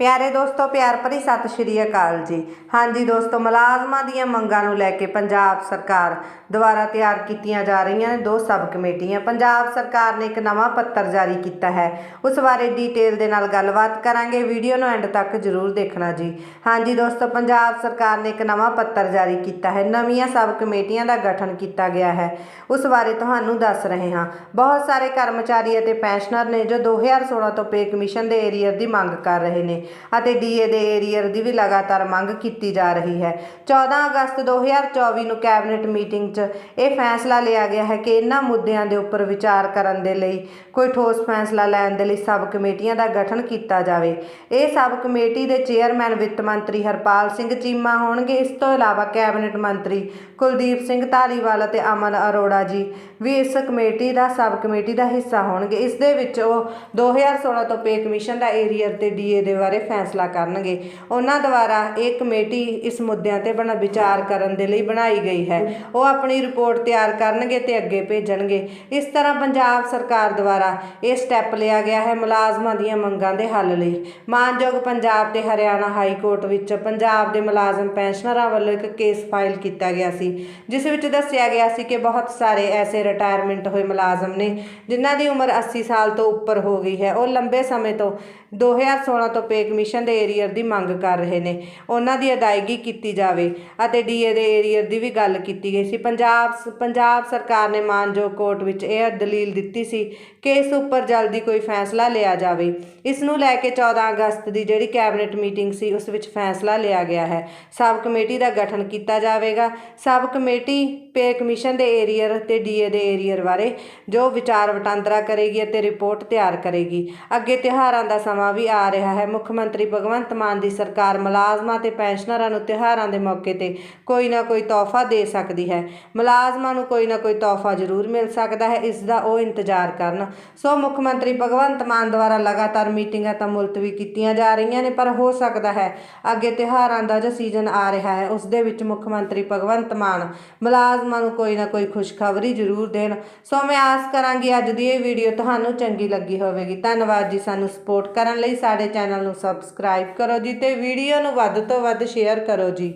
ਪਿਆਰੇ ਦੋਸਤੋ, ਪਿਆਰ ਭਰੀ ਸਤਿ ਸ਼੍ਰੀ ਅਕਾਲ ਜੀ। ਹਾਂਜੀ ਦੋਸਤੋ, ਮੁਲਾਜ਼ਮਾਂ ਦੀਆਂ ਮੰਗਾਂ ਨੂੰ ਲੈ ਕੇ ਪੰਜਾਬ ਸਰਕਾਰ ਦੁਆਰਾ ਤਿਆਰ ਕੀਤੀਆਂ ਜਾ ਰਹੀਆਂ ਨੇ ਦੋ ਸਬ ਕਮੇਟੀਆਂ ਪੰਜਾਬ ਸਰਕਾਰ ਨੇ ਇੱਕ ਨਵਾਂ ਪੱਤਰ ਜਾਰੀ ਕੀਤਾ ਹੈ। ਉਸ ਬਾਰੇ ਡਿਟੇਲ ਦੇ ਨਾਲ ਗੱਲਬਾਤ ਕਰਾਂਗੇ। ਵੀਡੀਓ ਨੂੰ ਐਂਡ ਤੱਕ ਜ਼ਰੂਰ ਦੇਖਣਾ ਜੀ। ਹਾਂਜੀ ਦੋਸਤੋ, ਪੰਜਾਬ ਸਰਕਾਰ ਨੇ ਇੱਕ ਨਵਾਂ ਪੱਤਰ ਜਾਰੀ ਕੀਤਾ ਹੈ। ਨਵੀਆਂ ਸਬ ਕਮੇਟੀਆਂ ਦਾ ਗਠਨ ਕੀਤਾ ਗਿਆ ਹੈ। ਉਸ ਬਾਰੇ ਤੁਹਾਨੂੰ ਦੱਸ ਰਹੇ ਹਾਂ। ਬਹੁਤ ਸਾਰੇ ਕਰਮਚਾਰੀ ਅਤੇ ਪੈਨਸ਼ਨਰ ਨੇ ਜੋ 2016 ਤੋਂ ਪੇ ਕਮਿਸ਼ਨ ਦੇ ਏਰੀਅਰ ਦੀ ਮੰਗ ਕਰ ਰਹੇ ਨੇ। ਅਤੇ ਡੀਏ ਦੇ ਏਰੀਅਰ ਦੀ ਵੀ ਲਗਾਤਾਰ ਮੰਗ ਕੀਤੀ ਜਾ ਰਹੀ ਹੈ। 14 ਅਗਸਤ 2024 ਨੂੰ ਕੈਬਨਿਟ ਮੀਟਿੰਗ 'ਚ ਇਹ ਫੈਸਲਾ ਲਿਆ ਗਿਆ ਹੈ ਕਿ ਇਹਨਾਂ ਮੁੱਦਿਆਂ ਦੇ ਉੱਪਰ ਵਿਚਾਰ ਕਰਨ ਦੇ ਲਈ ਕੋਈ ਠੋਸ ਫੈਸਲਾ ਲੈਣ ਦੇ ਲਈ ਸਬ ਕਮੇਟੀਆਂ ਦਾ ਗਠਨ ਕੀਤਾ ਜਾਵੇ। ਇਹ ਸਬ ਕਮੇਟੀ ਦੇ ਚੇਅਰਮੈਨ ਵਿੱਤ ਮੰਤਰੀ ਹਰਪਾਲ ਸਿੰਘ ਚੀਮਾ ਹੋਣਗੇ। ਇਸ ਤੋਂ ਇਲਾਵਾ ਕੈਬਨਿਟ ਮੰਤਰੀ ਕੁਲਦੀਪ ਸਿੰਘ ਧਾਲੀਵਾਲ ਅਤੇ ਅਮਨ ਅਰੋੜਾ ਜੀ ਵੀ ਇਸ ਕਮੇਟੀ ਦਾ ਸਬ ਕਮੇਟੀ ਦਾ ਹਿੱਸਾ ਹੋਣਗੇ। ਇਸ ਦੇ ਵਿੱਚ ਉਹ 2016 ਤੋਂ ਪੇ ਕਮਿਸ਼ਨ ਦਾ ਏਰੀਅਰ ਤੇ ਡੀਏ ਦੇ ਬਾਰੇ ਫੈਸਲਾ ਕਰਨਗੇ। ਉਹਨਾਂ ਦੁਆਰਾ ਇਹ ਕਮੇਟੀ ਇਸ ਮੁੱਦਿਆਂ ਤੇ ਬਣਾ ਵਿਚਾਰ ਕਰਨ ਦੇ ਲਈ ਬਣਾਈ ਗਈ ਹੈ। ਉਹ ਆਪਣੀ ਰਿਪੋਰਟ ਤਿਆਰ ਕਰਨਗੇ ਤੇ ਅੱਗੇ ਭੇਜਣਗੇ। ਇਸ ਤਰ੍ਹਾਂ ਪੰਜਾਬ ਸਰਕਾਰ ਦੁਆਰਾ ਇਹ ਸਟੈਪ ਲਿਆ ਗਿਆ ਹੈ ਮੁਲਾਜ਼ਮਾਂ ਦੀਆਂ ਮੰਗਾਂ ਦੇ ਹੱਲ ਲਈ। ਮਾਨਯੋਗ ਪੰਜਾਬ ਤੇ ਹਰਿਆਣਾ ਹਾਈ ਕੋਰਟ ਵਿੱਚ ਪੰਜਾਬ ਦੇ ਮੁਲਾਜ਼ਮ ਪੈਨਸ਼ਨਰਾਂ ਵੱਲੋਂ ਇੱਕ ਕੇਸ ਫਾਈਲ ਕੀਤਾ ਗਿਆ ਸੀ, ਜਿਸ ਵਿੱਚ ਦੱਸਿਆ ਗਿਆ ਸੀ ਕਿ ਬਹੁਤ ਸਾਰੇ ਐਸੇ ਰਿਟਾਇਰਮੈਂਟ ਹੋਏ ਮੁਲਾਜ਼ਮ ਨੇ, ਜਿਨ੍ਹਾਂ ਦੀ ਉਮਰ 80 ਸਾਲ ਤੋਂ ਉੱਪਰ ਹੋ ਗਈ ਹੈ। ਉਹ ਲੰਬੇ ਸਮੇਂ ਤੋਂ 2016 ਤੋਂ ਪੇ ਕਮਿਸ਼ਨ ਦੇ ਏਰੀਅਰ ਦੀ ਮੰਗ ਕਰ ਰਹੇ ਨੇ। ਉਹਨਾਂ ਦੀ ਅਦਾਇਗੀ ਕੀਤੀ ਜਾਵੇ ਅਤੇ ਡੀਏ ਦੇ ਏਰੀਅਰ ਦੀ ਵੀ ਗੱਲ ਕੀਤੀ ਗਈ ਸੀ। ਪੰਜਾਬ ਪੰਜਾਬ ਸਰਕਾਰ ਨੇ ਮਾਨਯੋਗ ਕੋਰਟ ਵਿੱਚ ਇਹ ਦਲੀਲ ਦਿੱਤੀ ਸੀ ਕਿ ਇਸ ਉੱਪਰ ਜਲਦੀ ਕੋਈ ਫੈਸਲਾ ਲਿਆ ਜਾਵੇ। ਇਸ ਨੂੰ ਲੈ ਕੇ 14 ਅਗਸਤ ਦੀ ਜਿਹੜੀ ਕੈਬਨਿਟ ਮੀਟਿੰਗ ਸੀ, ਉਸ ਵਿੱਚ ਫੈਸਲਾ ਲਿਆ ਗਿਆ ਹੈ। ਸਬ ਕਮੇਟੀ ਦਾ ਗਠਨ ਕੀਤਾ ਜਾਵੇਗਾ। ਸਬ ਕਮੇਟੀ, ਪੇ ਕਮਿਸ਼ਨ ਦੇ ਏਰੀਅਰ ਤੇ ਡੀਏ ਦੇ ਏਰੀਅਰ ਬਾਰੇ ਜੋ ਵਿਚਾਰ ਵਟਾਂਦਰਾ ਕਰੇਗੀ ਅਤੇ ਰਿਪੋਰਟ ਤਿਆਰ ਕਰੇਗੀ। ਅੱਗੇ ਤਿਉਹਾਰਾਂ ਦਾ ਸਮਾਂ ਵੀ ਆ ਰਿਹਾ ਹੈ। ਮੁੱਖ ਮੰਤਰੀ ਭਗਵੰਤ ਮਾਨ ਦੀ ਸਰਕਾਰ ਮੁਲਾਜ਼ਮਾਂ ਤੇ ਪੈਨਸ਼ਨਰਾਂ ਨੂੰ ਤਿਉਹਾਰਾਂ ਦੇ ਮੌਕੇ ਤੇ ਕੋਈ ਨਾ ਕੋਈ ਤੋਹਫਾ ਦੇ ਸਕਦੀ ਹੈ। ਮੁਲਾਜ਼ਮਾਂ ਨੂੰ ਕੋਈ ਨਾ ਕੋਈ ਤੋਹਫਾ ਜ਼ਰੂਰ ਮਿਲ ਸਕਦਾ ਹੈ, ਇਸ ਦਾ ਉਹ ਇੰਤਜ਼ਾਰ ਕਰਨ। ਸੋ ਮੁੱਖ ਮੰਤਰੀ ਭਗਵੰਤ ਮਾਨ ਦੁਆਰਾ ਲਗਾਤਾਰ ਮੀਟਿੰਗਾਂ ਤਾਂ ਮੁਲਤਵੀ ਕੀਤੀਆਂ ਜਾ ਰਹੀਆਂ ਨੇ, ਪਰ ਹੋ ਸਕਦਾ ਹੈ ਅੱਗੇ ਤਿਉਹਾਰਾਂ ਦਾ ਜੋ ਸੀਜ਼ਨ ਆ ਰਿਹਾ ਹੈ, ਉਸ ਦੇ ਵਿੱਚ ਮੁੱਖ ਮੰਤਰੀ ਭਗਵੰਤ ਮਾਨ ਮੁਲਾਜ਼ਮਾਂ ਨੂੰ ਕੋਈ ਨਾ ਕੋਈ ਖੁਸ਼ਖਬਰੀ ਜ਼ਰੂਰ ਦੇਣ। ਸੋ ਮੈਂ ਆਸ ਕਰਾਂਗੀ ਅੱਜ ਦੀ ਇਹ ਵੀਡੀਓ ਤੁਹਾਨੂੰ ਚੰਗੀ ਲੱਗੀ ਹੋਵੇਗੀ। ਧੰਨਵਾਦ ਜੀ ਸਾਨੂੰ ਸਪੋਰਟ ਕਰਨ ਲਈ ਸਾਡੇ ਚੈਨਲ ਨੂੰ ਸਬਸਕ੍ਰਾਈਬ ਕਰੋ ਜੀ ਤੇ ਵੀਡੀਓ ਨੂੰ ਵੱਧ ਤੋਂ ਵੱਧ ਸ਼ੇਅਰ ਕਰੋ ਜੀ।